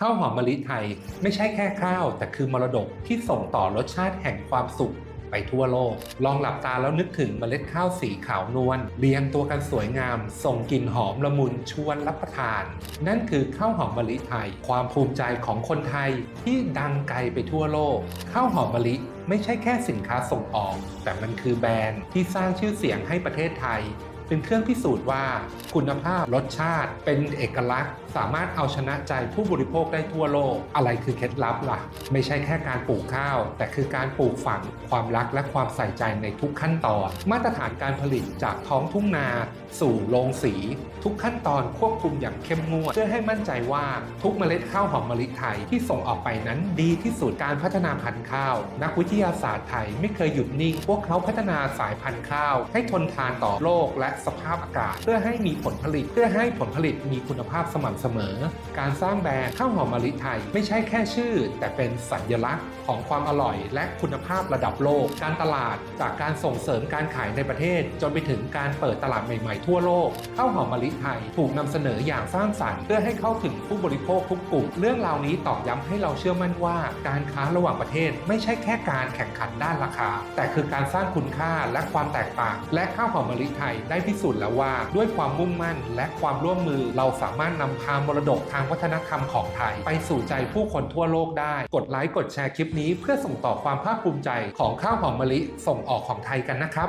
ข้าวหอมมะลิไทยไม่ใช่แค่ข้าว แต่คือมรดกที่ส่งต่อรสชาติแห่งความสุขไปทั่วโลก ลองหลับตาแล้วนึกถึงเมล็ดข้าวสีขาวนวลเรียงตัวกันสวยงาม ส่งกลิ่นหอมละมุนชวนรับประทาน นั่นคือข้าวหอมมะลิไทย ความภูมิใจของคนไทยที่ดังไกลไปทั่วโลก ข้าวหอมมะลิไม่ใช่แค่สินค้าส่งออก แต่มันคือแบรนด์ที่สร้างชื่อเสียงให้ประเทศไทย เป็นเครื่องพิสูจน์ว่าคุณภาพรสชาติเป็นเอกลักษณ์ สามารถเอาชนะใจผู้บริโภคได้ทั่วโลก อะไรคือเคล็ดลับล่ะ ไม่ใช่แค่การปลูกข้าว แต่คือการปลูกฝังความรักและความใส่ใจในทุกขั้นตอน มาตรฐานการผลิตจากท้องทุ่งนา สู่โรงสี ทุกขั้นตอนควบคุมอย่างเข้มงวดเพื่อให้มั่นใจว่าทุกเมล็ดข้าวหอมมะลิไทยที่ส่งออกไปนั้นดีที่สุดการพัฒนาพันธุ์ข้าว นักวิทยาศาสตร์ไทยไม่เคยหยุดนิ่งพวกเขาพัฒนาสายพันธุ์ข้าว ให้ทนทานต่อโลกและสภาพอากาศ เพื่อให้มีผลผลิต เพื่อให้ผลผลิตมีคุณภาพสม่ำเสมอ การสร้างแบรนด์ข้าวหอมมะลิไทย ไม่ใช่แค่ชื่อ แต่เป็นสัญลักษณ์ของความอร่อย และคุณภาพระดับโลก การตลาดจากการส่งเสริมการขายในประเทศ จนไปถึงการเปิดตลาดใหม่ๆ ทั่วโลกข้าวหอมมะลิไทย ถูกนำเสนออย่างสร้างสรรค์เพื่อให้เข้าถึงผู้บริโภคทุกกลุ่ม เรื่องราวนี้ตอกย้ำให้เราเชื่อมั่นว่า การค้าระหว่างประเทศ ไม่ใช่แค่การแข่งขันด้านราคา แต่คือการสร้างคุณค่าและความแตกต่าง และข้าวหอมมะลิไทยได้พิสูจน์แล้วว่า ด้วยความมุ่งมั่น และความร่วมมือเราสามารถนำพามรดกทางวัฒนธรรมของไทย ไปสู่ใจผู้คนทั่วโลกได้ กดไลค์กดแชร์คลิปนี้ เพื่อส่งต่อความภาคภูมิใจของข้าวหอมมะลิส่งออกของไทยกันนะครับ